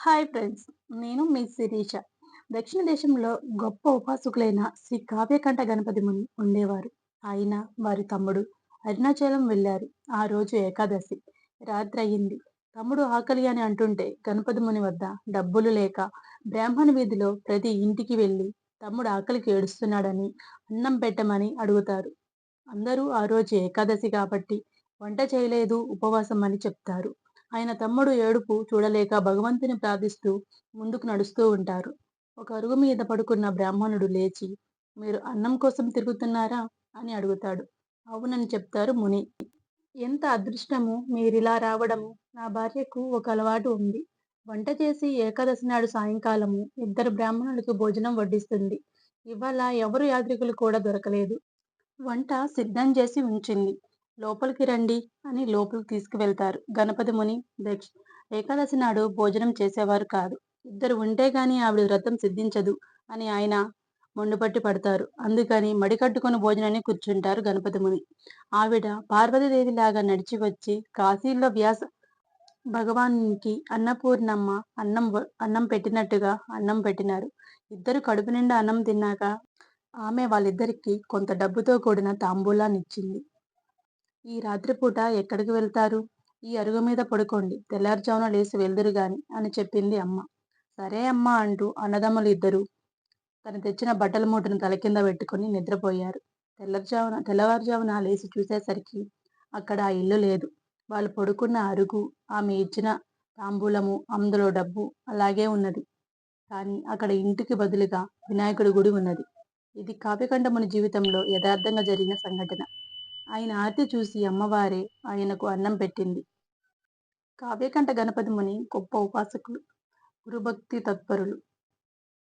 Hi friends నేను మీ శిరీష. దక్షిణ దేశంలో గొప్ప ఉపాసకులైన శ్రీ కావ్యకంఠ గణపతి ముని ఉండేవారు. ఆయన వారి తమ్ముడు అరుణాచలం వెళ్ళారు. ఆ రోజు ఏకాదశి. రాత్రి అయ్యింది తమ్ముడు ఆకలి అని అంటుంటే గణపతి ముని వద్ద డబ్బులు లేక బ్రాహ్మణ వీధిలో ప్రతి ఇంటికి వెళ్ళి తమ్ముడు ఆకలికి ఏడుస్తున్నాడని అన్నం పెట్టమని అడుగుతారు. అందరూ ఆ రోజు ఏకాదశి కాబట్టి వంట చేయలేదు ఉపవాసం అని చెప్తారు. ఆయన తమ్ముడు ఏడుపు చూడలేక భగవంతుని ప్రార్థిస్తూ ముందుకు నడుస్తూ ఉంటారు. ఒక అరుగు మీద పడుకున్న బ్రాహ్మణుడు లేచి మీరు అన్నం కోసం తిరుగుతున్నారా? అని అడుగుతాడు. అవునని చెప్తారు ముని. ఎంత అదృష్టము మీరిలా రావడము. నా భార్యకు ఒక అలవాటు ఉంది. వంట చేసి ఏకాదశి నాడు సాయంకాలము ఇద్దరు బ్రాహ్మణులకు భోజనం వడ్డిస్తుంది. ఇవాళ ఎవరు యాత్రికులు కూడా దొరకలేదు. వంట సిద్ధం చేసి ఉంచింది. లోపలికి రండి అని లోపలికి తీసుకువెళ్తారు. గణపతి ముని దక్ష ఏకాదశి నాడు భోజనం చేసేవారు కాదు. ఇద్దరు ఉంటే గాని ఆవిడ వ్రతం సిద్ధించదు అని ఆయన మొండుపట్టి పడతారు. అందుకని మడి కట్టుకుని భోజనాన్ని కూర్చుంటారు గణపతి ముని. ఆవిడ పార్వతీదేవి లాగా నడిచి వచ్చి కాశీలో వ్యాస భగవాన్కి అన్నపూర్ణమ్మ అన్నం వ- అన్నం పెట్టినట్టుగా అన్నం పెట్టినారు. ఇద్దరు కడుపు నిండా అన్నం తిన్నాక ఆమె వాళ్ళిద్దరికి కొంత డబ్బుతో కూడిన తాంబూలాన్ని ఇచ్చింది ఈ రాత్రిపూట ఎక్కడికి వెళ్తారు? ఈ అరుగు మీద పడుకోండి. తెల్లారుజామున లేచి వెళ్దురు గాని అని చెప్పింది అమ్మ. సరే అమ్మా అంటూ అన్నదమ్ములు ఇద్దరు తను తెచ్చిన బట్టల మూటను తల కింద పెట్టుకుని నిద్రపోయారు. తెల్లవారుజామున తెల్లవారుజామున లేచి చూసేసరికి అక్కడ ఆ ఇల్లు లేదు. వాళ్ళు పడుకున్న అరుగు ఆమె ఇచ్చిన తాంబూలము అందులో డబ్బు అలాగే ఉన్నది. కానీ అక్కడ ఇంటికి బదులుగా వినాయకుడి గుడి ఉన్నది. ఇది కావ్యకంఠముని జీవితంలో యథార్థంగా జరిగిన సంఘటన. ఆయన ఆర్తి చూసి అమ్మవారే ఆయనకు అన్నం పెట్టింది. కావ్యకంఠ గణపతి ముని గొప్ప ఉపాసకులు గురుభక్తి తత్పరులు.